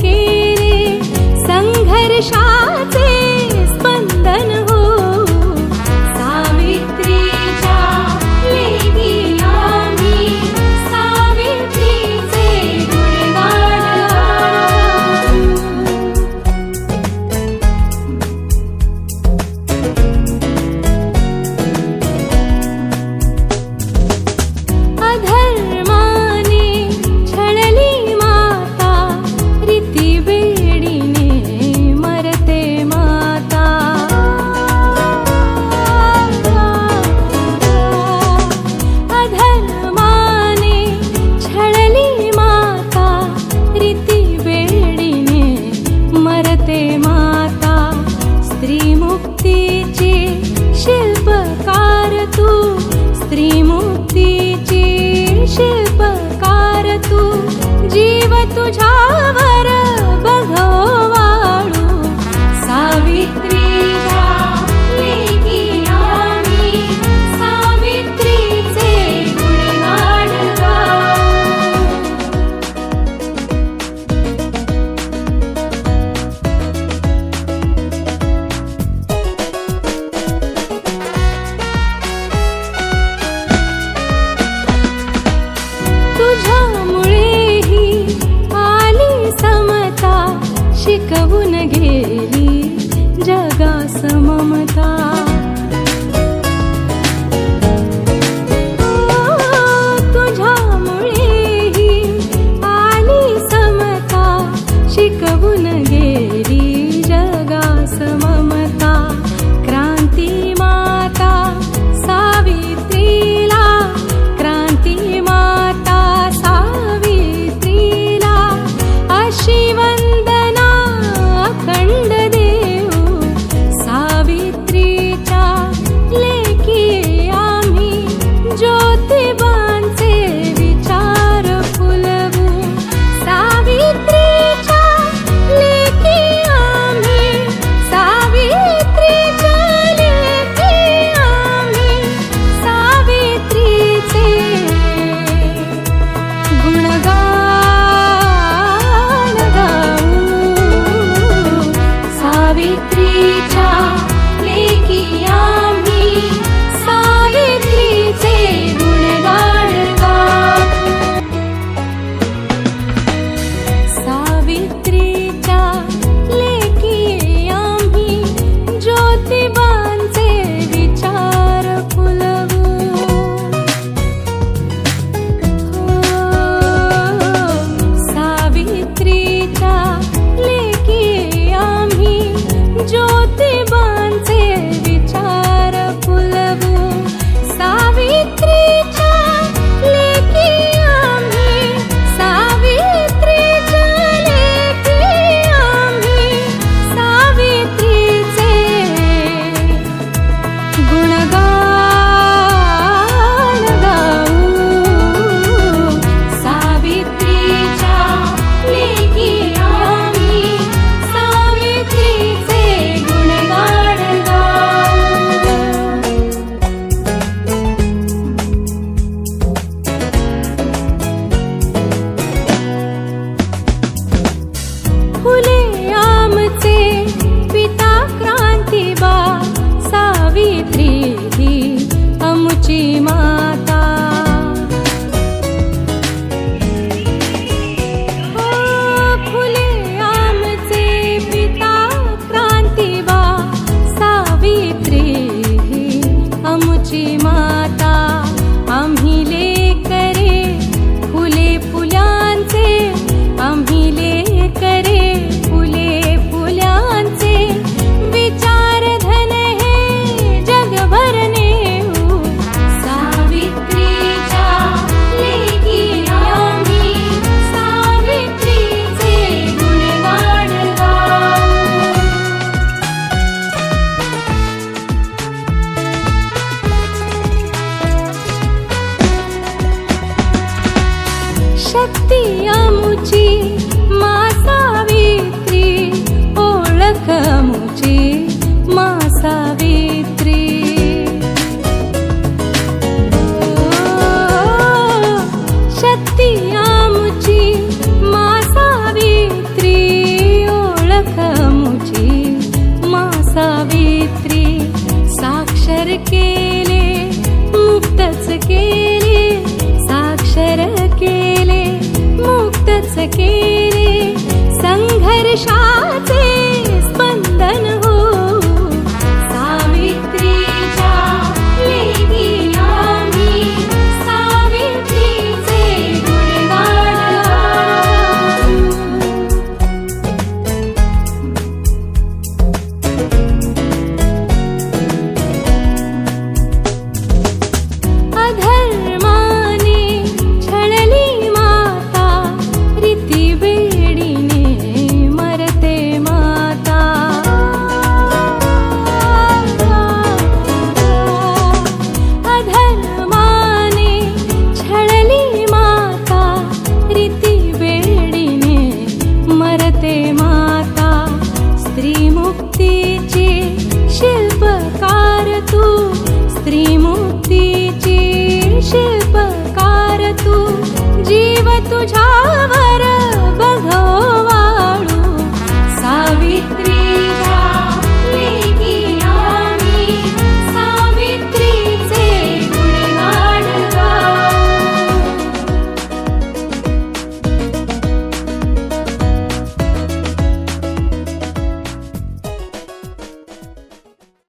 你。Hadi bak. मुची मा सावित्री. शक्तियामुची मा सावित्री. ओळख मुची मा सावित्री. साक्षर केले मुक्तच केले. साक्षर केले मुक्तच केले.